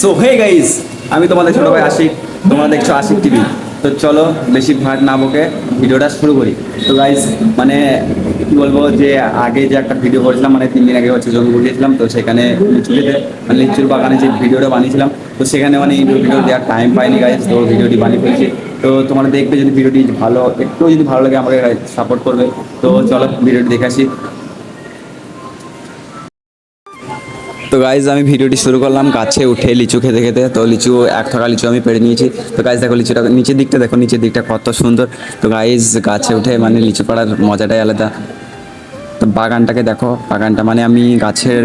So hey guys আমি তোমাদের ছোট ভাই আশিক। তোমরা দেখছ আশিক টিভি। তো চলো বেশি ভাট না বকে ভিডিওটা শুরু করি। তো গাইস মানে কি বলব যে, আগে যে একটা ভিডিও করেছিলাম মানে তিন দিন আগে হচ্ছে জঙ্গল গিয়েছিলাম তো সেখানে লিচু খেতে মানে লিচুর বাগানে যে ভিডিওটা বানিয়েছিলাম, তো সেখানে মানে ভিডিও দেওয়ার টাইম পাইনি গাইস তো ভিডিওটি বানিয়ে ফেলছি। তো তোমরা দেখবে যদি ভিডিওটি ভালো, একটু যদি ভালো লাগে আমাকে সাপোর্ট করবে। তো চলো ভিডিওটি দেখে আসি। তো গাইজ আমি ভিডিওটি শুরু করলাম গাছে উঠে লিচু খেতে খেতে। তো লিচু, এক থাকা লিচু আমি পেড়ে নিয়েছি। তো গাইজ দেখো লিচুটা নিচের দিকটা, দেখো নিচের দিকটা কত সুন্দর। তো গাইজ গাছে উঠে মানে লিচু পাড়ার মজাটাই আলাদা। তো বাগানটাকে দেখো, বাগানটা মানে আমি গাছের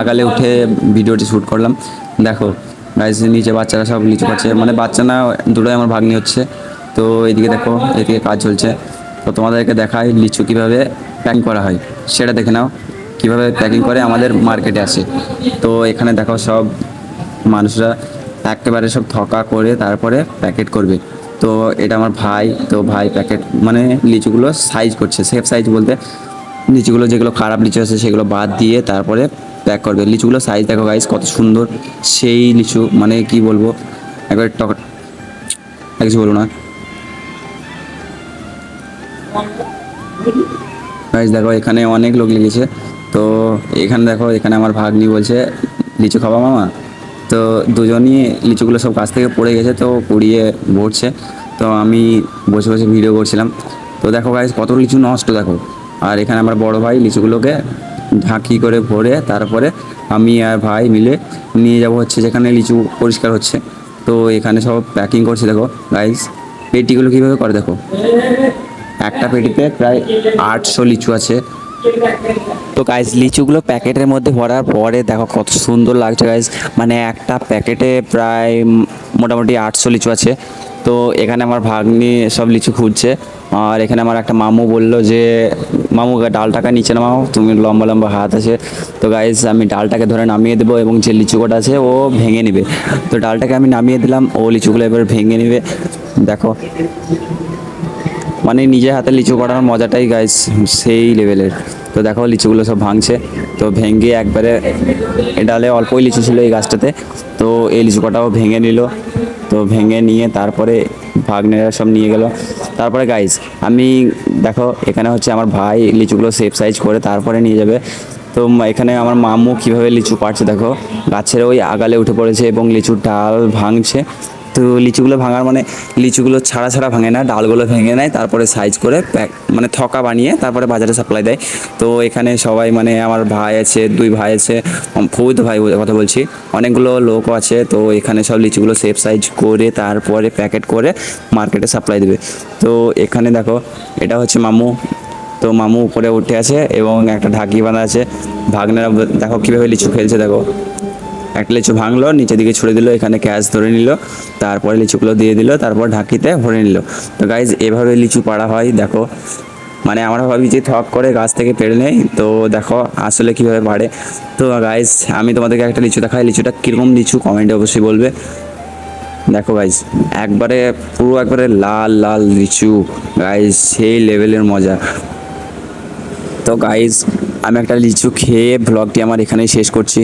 আগালে উঠে ভিডিওটি শ্যুট করলাম। দেখো গাইজ নিচে বাচ্চারা সব লিচু খাচ্ছে মানে বাচ্চা না দুটোই আমার ভাগ্নি হচ্ছে। তো এদিকে দেখো, এদিকে কাজ চলছে। তো তোমাদেরকে দেখাই লিচু কীভাবে প্যাকিং করা হয়। সেটা দেখে নাও। কীভাবে প্যাকিং করে আমাদের মার্কেটে আসে। তো এখানে দেখো সব মানুষরা একেবারে সব থকা করে তারপরে প্যাকেট করবে। তো এটা আমার ভাই, তো ভাই প্যাকেট মানে লিচুগুলো সাইজ করছে। সেফ সাইজ বলতে লিচুগুলো যেগুলো খারাপ লিচু আছে সেগুলো বাদ দিয়ে তারপরে প্যাক করবে। লিচুগুলো সাইজ দেখো গাইজ কত সুন্দর। সেই লিচু মানে কি বলব? একবার টক কিছু বলব না। গাইস দেখো এখানে অনেক লোক লেগেছে। তো এখানে দেখো, এখানে আমার ভাগ্নি বলছে, লিচু খাবা মামা? তো দুজনই লিচুগুলো সব গাছ থেকে পড়ে গেছে, তো কুড়িয়ে ভরছে। তো আমি বসে বসে ভিডিও করছিলাম। তো দেখো গাইস কত লিচু নষ্ট দেখো। আর এখানে আমার বড় ভাই লিচুগুলোকে ঢাকি করে ভরে তারপরে আমি আর ভাই মিলে নিয়ে যাব হচ্ছে যেখানে লিচু পরিষ্কার হচ্ছে। তো এখানে সব প্যাকিং করছে দেখো গাইস পেটিগুলো কীভাবে করে দেখো? একটা পেটিতে প্রায় আটশো লিচু আছে। তো গাইজ লিচুগুলো প্যাকেটের মধ্যে ভরার পরে দেখো কত সুন্দর লাগছে গাইজ মানে একটা প্যাকেটে প্রায় মোটামুটি আটশো লিচু আছে। তো এখানে আমার ভাগ্নি সব লিচু খুঁজছে। আর এখানে আমার একটা মামু বলল যে, মামু ডালটাকে নিচে নামাও, তুমি লম্বা লম্বা হাত আছে। তো গাইজ আমি ডালটাকে ধরে নামিয়ে দেবো এবং যে লিচু কটা আছে, ও ভেঙে নেবে। তো ডালটাকে আমি নামিয়ে দিলাম, ও লিচুগুলো এবার ভেঙে নেবে। দেখো। মানে নিজের হাতে লিচু করার মজাটাই গাইস সেই লেভেলের তো দেখো লিচুগুলো সব ভাঙছে, তো ভেঙে একবারে ডালে অল্পই লিচু ছিল এই গাছটাতে, তো এই লিচু কটাও ভেঙে নিল। তো ভেঙে নিয়ে তারপরে ভাগ্নেরা সব নিয়ে গেল। তারপরে গাইস আমি দেখো এখানে হচ্ছে আমার ভাই লিচুগুলো সেফ সাইজ করে তারপরে নিয়ে যাবে। তো এখানে আমার মামু কীভাবে লিচু পাড়ছে দেখো। গাছের ওই আগালে উঠে পড়েছে এবং লিচুর ডাল ভাঙছে। তো লিচুগুলো ভাঙার মানে লিচুগুলো ছাড়া ছাড়া ভাঙে না, ডালগুলো ভেঙে নেয়, তারপরে সাইজ করে প্যাক মানে থকা বানিয়ে তারপরে বাজারে সাপ্লাই দেয়। তো এখানে সবাই মানে আমার ভাই আছে, দুই ভাই আছে ফুদ ভাই কথা বলছি। অনেকগুলো লোকও আছে, তো এখানে সব লিচুগুলো সেফ সাইজ করে তারপরে প্যাকেট করে মার্কেটে সাপ্লাই দেবে। তো এখানে দেখো, এটা হচ্ছে মামু। তো মামু উপরে উঠে আছে এবং একটা ঢাকি বাঁধা আছে। ভাগ্নেরা দেখো কীভাবে লিচু খেলছে দেখো। একটা লিচু ভাঙলো, নিচের দিকে ছুড়ে দিল, এখানে ক্যাশ ধরে নিল, তারপরে লিচুগুলো দিয়ে দিল, তারপর ঢাকিতে ভরে নিল। তো গাইজ এভাবে লিচু পাড়া হয়, দেখো। মানে আমরা ভাবি যে থক করে গাছ থেকে পেড়ে নেই, তো দেখো আসলে কীভাবে বাড়ে তো গাইজ আমি তোমাদেরকে একটা লিচু দেখাই, লিচুটা কীরকম লিচু কমেন্টে অবশ্যই বলবে। দেখো গাইজ একবারে, পুরো একবারে লাল লাল লিচু। গাইজ সেই লেভেলের মজা। তো গাইজ আমি একটা লিচু খেয়ে ব্লগটি আমার এখানেই শেষ করছি।